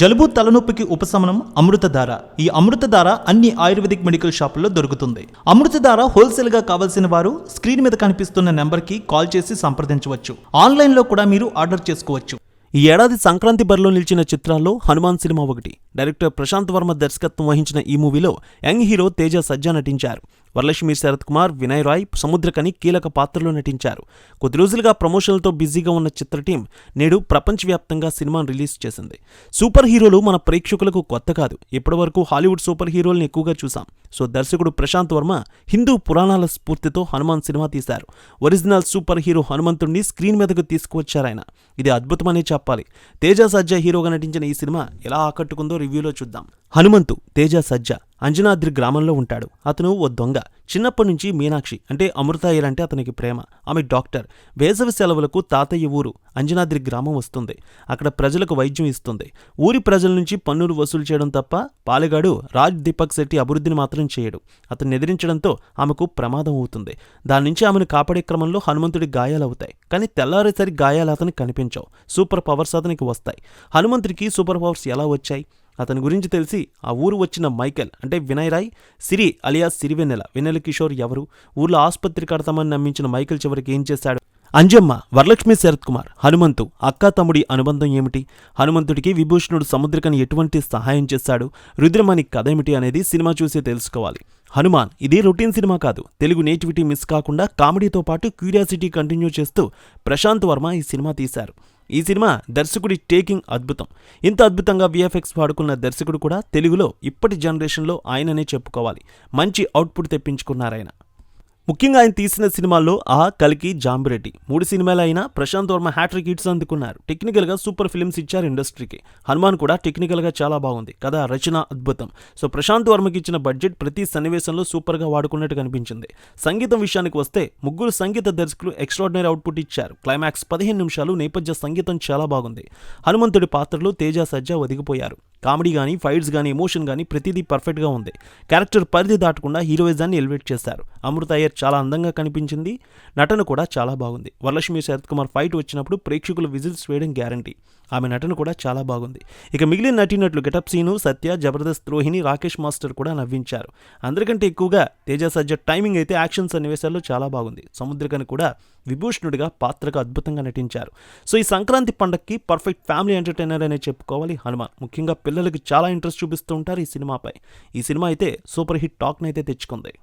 జలుబు తలనొప్పికి ఉపశమనం అమృతధార. ఈ అమృతధార అన్ని ఆయుర్వేదిక్ మెడికల్ షాపుల్లో దొరుకుతుంది. అమృతధార హోల్సేల్గా కావాల్సిన వారు స్క్రీన్ మీద కనిపిస్తున్న నెంబర్కి కాల్ చేసి సంప్రదించవచ్చు. ఆన్లైన్లో కూడా మీరు ఆర్డర్ చేసుకోవచ్చు. ఈ ఏడాది సంక్రాంతి బరిలో నిలిచిన చిత్రాల్లో హనుమాన్ సినిమా ఒకటి. డైరెక్టర్ ప్రశాంత్ వర్మ దర్శకత్వం వహించిన ఈ మూవీలో యంగ్ హీరో తేజ సజ్జా నటించారు. వరలక్ష్మి శరత్ కుమార్ వినయ్ రాయ్ సముద్రకని కీలక పాత్రలో నటించారు. కొద్ది రోజులుగా ప్రమోషన్లతో బిజీగా ఉన్న చిత్ర టీం నేడు ప్రపంచవ్యాప్తంగా సినిమాను రిలీజ్ చేసింది. సూపర్ హీరోలు మన ప్రేక్షకులకు కొత్త కాదు. ఇప్పటివరకు హాలీవుడ్ సూపర్ హీరోల్ని ఎక్కువగా చూసాం. సో దర్శకుడు ప్రశాంత్ వర్మ హిందూ పురాణాల స్ఫూర్తితో హనుమాన్ సినిమా తీశారు. ఒరిజినల్ సూపర్ హీరో హనుమంతుడిని స్క్రీన్ మీదకు తీసుకువచ్చారాయన ఇది అద్భుతమనే చెప్పాలి. తేజ సజ్జ హీరోగా నటించిన ఈ సినిమా ఎలా ఆకట్టుకుందో రివ్యూలో చూద్దాం. హనుమంతు తేజ సజ్జ అంజనాద్రి గ్రామంలో ఉంటాడు. అతను ఓ దొంగ. చిన్నప్పటి నుంచి మీనాక్షి అంటే అమృతాయర్ అంటే అతనికి ప్రేమ. ఆమె డాక్టర్. వేసవి సెలవులకు తాతయ్య ఊరు అంజనాద్రి గ్రామం వస్తుంది. అక్కడ ప్రజలకు వైద్యం ఇస్తుంది. ఊరి ప్రజల నుంచి పన్నులు వసూలు చేయడం తప్ప పాలెగాడు రాజ్ దీపక్ శెట్టి అభివృద్ధిని మాత్రం చేయడు. అతను ఎదిరించడంతో ఆమెకు ప్రమాదం అవుతుంది. దాని నుంచి ఆమెను కాపాడే క్రమంలో హనుమంతుడి గాయాలవుతాయి కానీ తెల్లారేసరి గాయాలు అతనికి కనిపించవు. సూపర్ పవర్స్ అతనికి వస్తాయి. హనుమంతుడికి సూపర్ పవర్స్ ఎలా వచ్చాయి? అతని గురించి తెలిసి ఆ ఊరు వచ్చిన మైకెల్ అంటే వినయ్ రాయ్ సిరి అలియాస్ సిరివెన్నెల వెన్నెల కిషోర్ ఎవరు ఊర్లో ఆసుపత్రి కడతామని నమ్మించిన మైకెల్ చివరికి ఏం చేశాడు? అంజమ్మ వరలక్ష్మి శరత్ కుమార్ హనుమంతు అక్కా తమ్ముడి అనుబంధం ఏమిటి? హనుమంతుడికి విభూషణుడు సముద్రికని ఎటువంటి సహాయం చేశాడు? రుద్రమణి కథ ఏమిటి అనేది సినిమా చూసి తెలుసుకోవాలి. హనుమాన్ ఇది రొటీన్ సినిమా కాదు. తెలుగు నేటివిటీ మిస్ కాకుండా కామెడీతో పాటు క్యూరియాసిటీ కంటిన్యూ చేస్తూ ప్రశాంత్ వర్మ ఈ సినిమా తీశారు. ఈ సినిమా దర్శకుడి టేకింగ్ అద్భుతం. ఇంత అద్భుతంగా విఎఫ్ఎక్స్ వాడుకున్న దర్శకుడు కూడా తెలుగులో ఇప్పటి జనరేషన్లో ఆయననే చెప్పుకోవాలి. మంచి అవుట్పుట్ తెప్పించుకున్నారాయన. ముఖ్యంగా ఆయన తీసిన సినిమాల్లో ఆ కలికి జాంబిరెడ్డి. మూడు సినిమాలు అయినా ప్రశాంత్ వర్మ హ్యాట్రిక్ హిట్స్ అందుకున్నారు. టెక్నికల్గా సూపర్ ఫిల్మ్స్ ఇచ్చారు ఇండస్ట్రీకి. హనుమాన్ కూడా టెక్నికల్గా చాలా బాగుంది. కథ రచన అద్భుతం. సో ప్రశాంత్ వర్మకి ఇచ్చిన బడ్జెట్ ప్రతి సన్నివేశంలో సూపర్గా వాడుకున్నట్టు కనిపించింది. సంగీతం విషయానికి వస్తే ముగ్గురు సంగీత దర్శకులు ఎక్స్ట్రాడినరీ అవుట్పుట్ ఇచ్చారు. క్లైమాక్స్ పదిహేను నిమిషాలు నేపథ్య సంగీతం చాలా బాగుంది. హనుమంతుడి పాత్రలో తేజ సజ్జా ఒదిగిపోయారు. కామెడీ కానీ ఫైట్స్ కానీ ఎమోషన్ కానీ ప్రతిదీ పర్ఫెక్ట్గా ఉంది. క్యారెక్టర్ పరిధి దాటకుండా హీరోయిజాన్ని ఎలివేట్ చేశారు. అమృత అయ్యర్ చాలా అందంగా కనిపించింది. నటన కూడా చాలా బాగుంది. వరలక్ష్మి శరత్ కుమార్ ఫైట్ వచ్చినప్పుడు ప్రేక్షకులు విజిల్స్ వేయడం గ్యారంటీ. ఆమె నటన కూడా చాలా బాగుంది. ఇక మిగిలిన నటినట్లు గెటప్ సీను సత్య జబర్దస్త్ రోహిణి రాకేష్ మాస్టర్ కూడా నవ్వించారు. అందరికంటే ఎక్కువగా తేజ సజ్జ టైమింగ్ అయితే యాక్షన్ సన్నివేశాల్లో చాలా బాగుంది. సముద్రకని కూడా విభూషణుడిగా పాత్రకు అద్భుతంగా నటించారు. సో ఈ సంక్రాంతి పండగకి పర్ఫెక్ట్ ఫ్యామిలీ ఎంటర్టైనర్ అనే చెప్పుకోవాలి హనుమాన్. ముఖ్యంగా పిల్లలకి చాలా ఇంట్రెస్ట్ చూపిస్తూ ఉంటారు ఈ సినిమాపై. ఈ సినిమా అయితే సూపర్ హిట్ టాక్నైతే తెచ్చుకుంది.